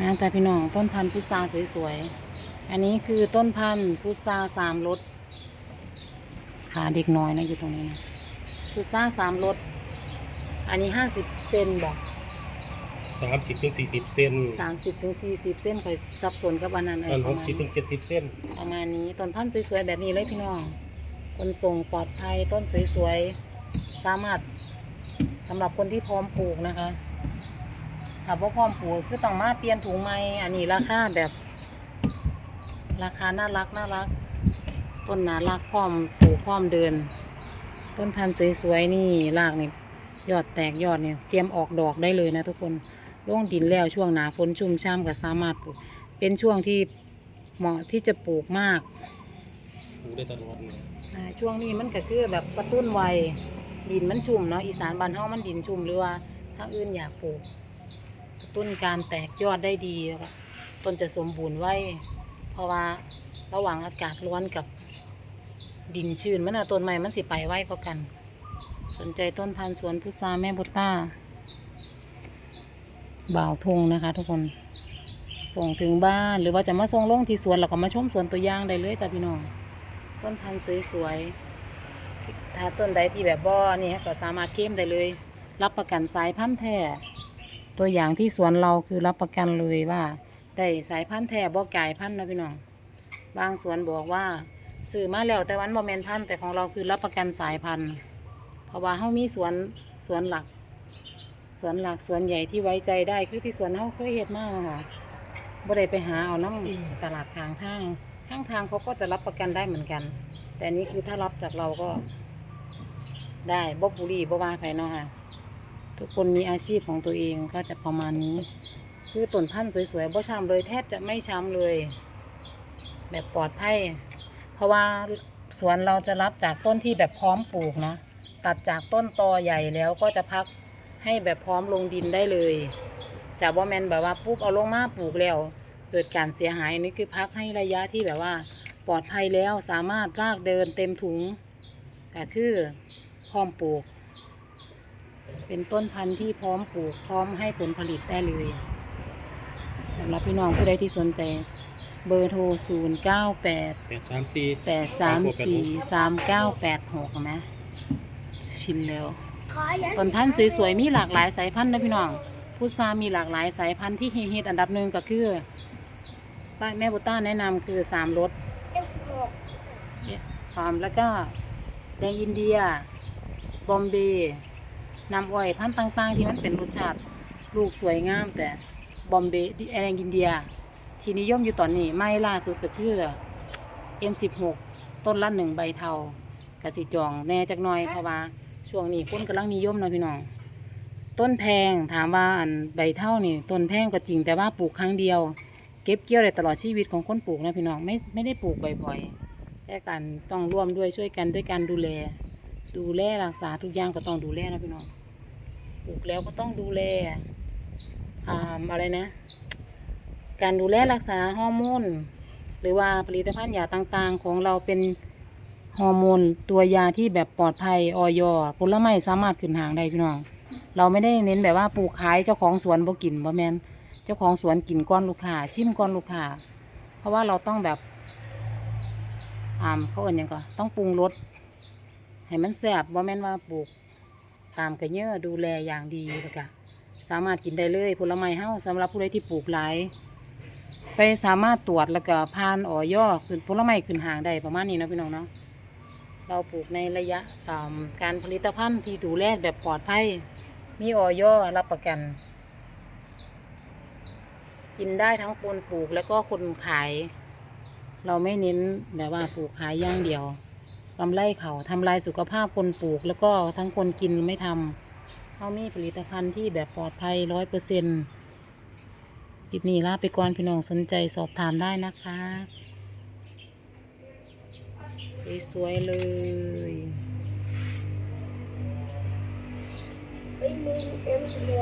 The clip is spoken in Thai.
มาจ้ะพี่น้องต้นพันธุ์พุทราสวยๆ อันนี้คือต้นพันธุ์พุทราสามรสขาเด็กน้อยนะอยู่ตรงนี้นะพุทราสามรสอันนี้ห้าสิบเซนบอกสามสิบถึงสี่สิบเซนสามสิบถึงสี่สิบเส้นคอยสับสนกับอันนั้นเออังนปหระกมาณสิบถึนี้งเจ็ดสิบเส้นประมาณนี้ต้นพันธุ์สวยๆแบบนี้เลยพี่น้องคนส่งปลอดภัยต้นสวยๆสามารถสำหรับคนที่พร้อมปลูกนะคะ ถ้าว่าพร้อมปลูกคือต้องมาเปลี่ยนถุงใหม่อันนี้ราคาแบบ ราคาน่ารักน่ารัก ต้นน่ารักพร้อมปลูกพร้อมเดิน ต้นพันธุ์สวยๆนี่รากนี่ยอดแตกยอดเนี่ยเตรียมออกดอกได้เลยนะทุกคนลงดินแล้วช่วงหนาฝนชุ่มช่ำก็สามารถปลูกเป็นช่วงที่เหมาะที่จะปลูกมากปลูกได้ตลอดเลยอ่าช่วงนี้มันก็คือแบบกระตุ้นวัยดินมันชุ่มเนาะอีสานบ้านเฮามันดินชุ่มหรือว่าถ้าอื่นอยากปลูก กระตุ้นการแตกยอดได้ดีแล้วต้นจะสมบูรณ์ไว้ เพราะว่าระหว่างอากาศร้อนกับดินชื้นมันอาต้นใหม่มันสิไปไว้ก็กัน สนใจต้นพันธุ์สวนพุทราแม่บุตต้า บ่าวทงนะคะทุกคน ส่งถึงบ้านหรือว่าจะมาส่งลงที่สวนเราก็มาชมสวนตัวอย่างได้เลยจ้ะพี่น้อง ต้นพันธุ์สวยๆ ถ้าต้นใดที่แบบบ่อนี่ก็สามารถเข้มได้เลย รับประกันสายพันธุ์แท้ ตัวอย่างที่สวนเราคือรับประกันเลยว่าได้สายพันธุ์แท้บ่กลายพันธุ์นะพี่น้อง บางสวนบอกว่าซื้อมาแล้วแต่วันบ่แมนพันธุ์แต่ของเราคือรับประกันสายพันธุ์ เพราะว่าเฮามีสวนสวนหลัก สวนหลักสวนใหญ่ที่ไว้ใจได้คือที่สวนเฮาเคยเฮ็ดมานะคะบ่ได้ไปหาเอาน้ำตลาดทางทางข้างทางเขาก็จะรับประกันได้เหมือนกัน แต่นี้คือถ้ารับจากเราก็ได้บ่บุรีบ่ว่าไผเนาะค่ะ ทุกคนมีอาชีพของตัวเองก็จะประมาณนี้ คือต้นพันธุ์สวยๆบ่ช้ำเลยแทบจะไม่ช้ำเลย แบบปลอดภัยเพราะว่าสวนเราจะรับจากต้นที่แบบพร้อมปลูกเนาะตัดจากต้นตอใหญ่แล้วก็จะพักให้แบบพร้อมลงดินได้เลยจากว่าแมนแบบว่าปุ๊บเอาลงมาปลูกแล้ว เกิดการเสียหายนี่คือพักให้ระยะที่แบบว่าปลอดภัยแล้วสามารถลากเดินเต็มถุงแต่คือพร้อมปลูก เป็นต้นพันธุ์ที่พร้อมปลูกพร้อมให้ผลผลิตได้เลยสำหรับพี่น้องผู้ใดที่สนใจ เบอร์โทร 0 9 8 แปดสามสี่8 3 4 3 9 8 6 นะ ชินแล้ว ต้นพันธุ์สวยๆ มีหลากหลายสายพันธุ์นะพี่น้องพุทรามีหลากหลายสายพันธุ์ที่ฮิตๆอันดับหนึ่งก็คือป้าแม่บุต้าแนะนำคือสามรส หอมแล้วก็แดงอินเดีย บอมเบย์ น้ำอ้อยพันธุ์ต่างๆ ที่มันเป็นรสชาติลูกสวยงาม แต่บอมเบย์แดงอินเดีย ที่นิยมอยู่ตอนนี้ไม่ล่าสุดก็คือ M16 ต้นละหนึ่งใบเทากสิจองแน่จักหน่อยเพราะว่าช่วงนี้คนกำลังนิยมเนาะพี่น้องต้นแพงถามว่าอันใบเท่านี่ต้นแพงก็จริงแต่ว่าปลูกครั้งเดียว เก็บเกี่ยวได้ตลอดชีวิตของคนปลูกนะพี่น้องไม่ไม่ได้ปลูกบ่อยๆแต่กันต้องร่วมด้วยช่วยกันด้วยการดูแล ดูแลรักษาทุกอย่างก็ต้องดูแลนะพี่น้องปลูกแล้วก็ต้องดูแลอ่าอะไรนะ การดูแลรักษาฮอร์โมนหรือว่าผลิตภัณฑ์ยาต่างๆ ของเราเป็นฮอร์โมนตัวยาที่แบบปลอดภัยออยผลไม้สามารถขึ้นหางได้พี่น้อง เราไม่ได้เน้นแบบว่าปลูกขายเจ้าของสวนบ่กินบ่แมนเจ้าของสวนกินก้อนลูกค้าชิมก้อนลูกค้าเพราะว่าเราต้องแบบอ่าเขาเอ่นยังก็ต้องปรุงรส ให้มันแซ่บบ่แม่นว่าปลูกตามกระเยอะดูแลอย่างดีแล้วก็สามารถกินได้เลยผลไม้เฮาสำหรับผู้ใดที่ปลูกหลาย ไปสามารถตรวจแล้วก็ผ่านออยขึ้นผลไม้ขึ้นห่างได้ประมาณนี้เนาะพี่น้องเนาะเราปลูกในระยะอ่าการผลิตภัณฑ์ที่ดูแลแบบปลอดภัย มีออยอรับประกัน กินได้ทั้งคนปลูกแล้วก็คนขาย เราไม่เน้นแบบว่าปลูกขายอย่างเดียว กำไรเขาทำลายสุขภาพคนปลูก แล้วก็ทั้งคนกินไม่ทำเขามีผลิตภัณฑ์ที่แบบปลอดภัยร้อยเปอร์เซ็นต์คลิปนี้ลาไปก่อนพี่น้องสนใจสอบถามได้นะคะ สวยๆเลย